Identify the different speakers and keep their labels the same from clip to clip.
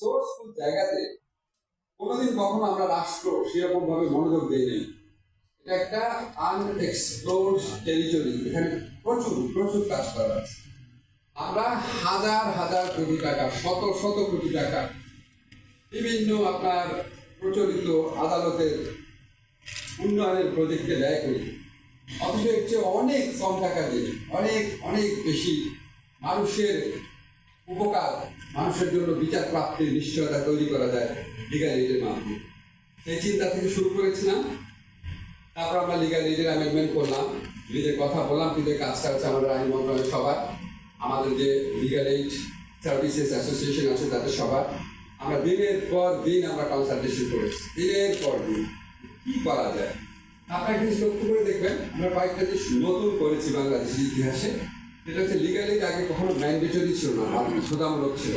Speaker 1: সোর্সফুল জায়গাতে কোনোদিন কখনো আমরা রাষ্ট্র সেরকম ভাবে মনোযোগ দেই নাই। এটা একটা আনএক্সপ্লোর্ড টেরিটরি এখানে প্রচুর প্রচুর কাজ করা আছে। আমরা হাজার হাজার কোটি টাকা, শত শত কোটি টাকা বিভিন্ন আপনার প্রচলিত আদালতের উন্নয়নের প্রজেক্টে ব্যয় করি। অথচ এর চেয়ে অনেক কম টাকা দিয়ে, অনেক অনেক বেশি মানুষের উপকার। মানুষের জন্য বিচার প্রাপ্তির নিশ্চয়তা তৈরি করা যায়। লিগাল এইডের মাধ্যমে। সেই চিন্তা থেকে শুরু করেছিলাম। তারপর আমরা লিগাল এইডের অ্যামেন্ডমেন্ট করলাম। বিলের কথা বললাম কিন্তু কাজটা হচ্ছে আমাদের আইন মন্ত্রণালয় সবার আমাদের যে লিগাল এইড সার্ভিসেস অ্যাসোসিয়েশন আছে, তাদের সবার আমরা দিনের পর দিন আমরা কনসালটেশন করেছি। দিনের পর দিন। কি করা যায়? আপনারা জিনিস লক্ষ্য করে দেখবেন, আমরা কয়েকটা জিনিস নতুন করেছি বাংলাদেশের ইতিহাসে। সেটা হচ্ছে লিগালি আগে কখনো ম্যান্ডেটরি ছিল না, বাধ্যতামূলক ছিল।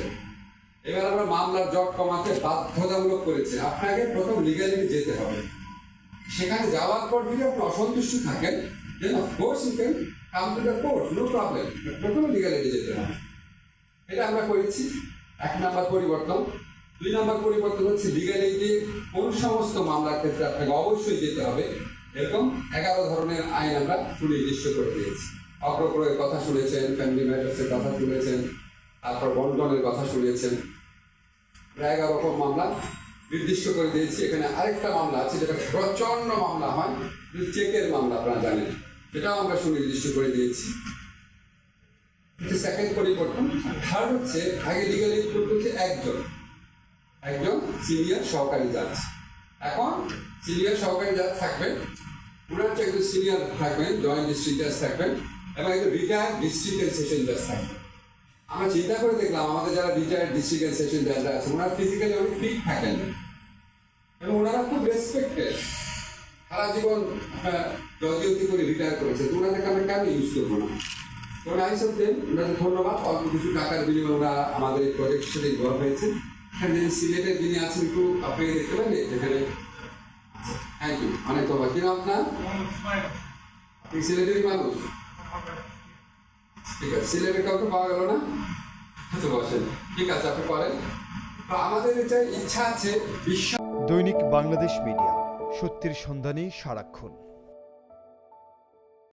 Speaker 1: এবার আমরা মামলার জট কমাতে বাধ্যতামূলক করেছি। আপনাকে প্রথম লিগালি যেতে হবে। সেখানে যাওয়ার পর যদি আপনি অসন্তুষ্ট থাকেন then of course you can come to the court no problem প্রথমে লিগালিটি যেতে হবে। এটা আমরা করেছি। এক নাম্বার পরিবর্তন। দুই নাম্বার পরিবর্তন হচ্ছে লিগালিটি কোন সমস্ত মামলার ক্ষেত্রে আপনাকে অবশ্যই যেতে হবে, এরকম এগারো ধরনের আইন আমরা সুনির্দিষ্ট করে দিয়েছি। অগ্রপ্রয়ের কথা শুনেছেন, ফ্যামিলি ম্যাটার্সের কথা শুনেছেন, তারপর বন্টনের কথা শুনেছেন। প্রায় এগারো রকম মামলা নির্দিষ্ট করে দিয়েছি। এখানে আরেকটা মামলা আছে, যেটা প্রচণ্ড মামলা হয়, চেকের মামলা, আপনারা জানেন। সেটাও আমরা সুনির্দিষ্ট করে দিয়েছি। সেকেন্ড পরিবর্তন। থার্ড হচ্ছে, আগে লিগাল করতে হচ্ছে একজন। একজন সিনিয়র সহকারী জাজ এখন সিনিয়র সহকারী জাজ থাকবেন। ওনার একজন সিনিয়র থাকবেন জয়েন্ট ডিস্ট্রিক্ট জাজ থাকবেন। এবং একজন রিটায়ার্ড ডিস্ট্রিক্ট সেশন জাজ থাকবেন আমরা চিন্তা করে দেখলাম আমাদের যারা রিটায়ার্ড ডিস্ট্রিক্ট সেশন জাজরা আছে, ওনারা ফিজিক্যালি অনেক ফিট থাকেন। এবং ওনারা খুব রেসপেক্টেড সারা জীবন জলদি করে রিটায়ার করেছে ওনাদেরকে আমরা কেন ইউজ করব না? তো আই সাথে ওনাদের ধন্যবাদ। অল্প কিছু টাকার বিনিময়ে ওরা আমাদের এই প্রজেক্টের সাথে ইনভলভ হয়েছে। এখানে সিলেটের যিনি আছেন, একটু আপনাকে দেখতে পারেন যেখানে থ্যাংক ইউ অনেক ধন্যবাদ। কি নাম আপনার? আপনি সিলেটেরই মানুষ। ঠিক আছে সিলেটের কাউকে পাওয়া গেল না? হতে বসেন। ঠিক আছে, আপনি পারেন। আমাদের এটা ইচ্ছা আছে বিশ্ব
Speaker 2: দৈনিক বাংলাদেশ মিডিয়া, সত্যের সন্ধানে সারাক্ষণ।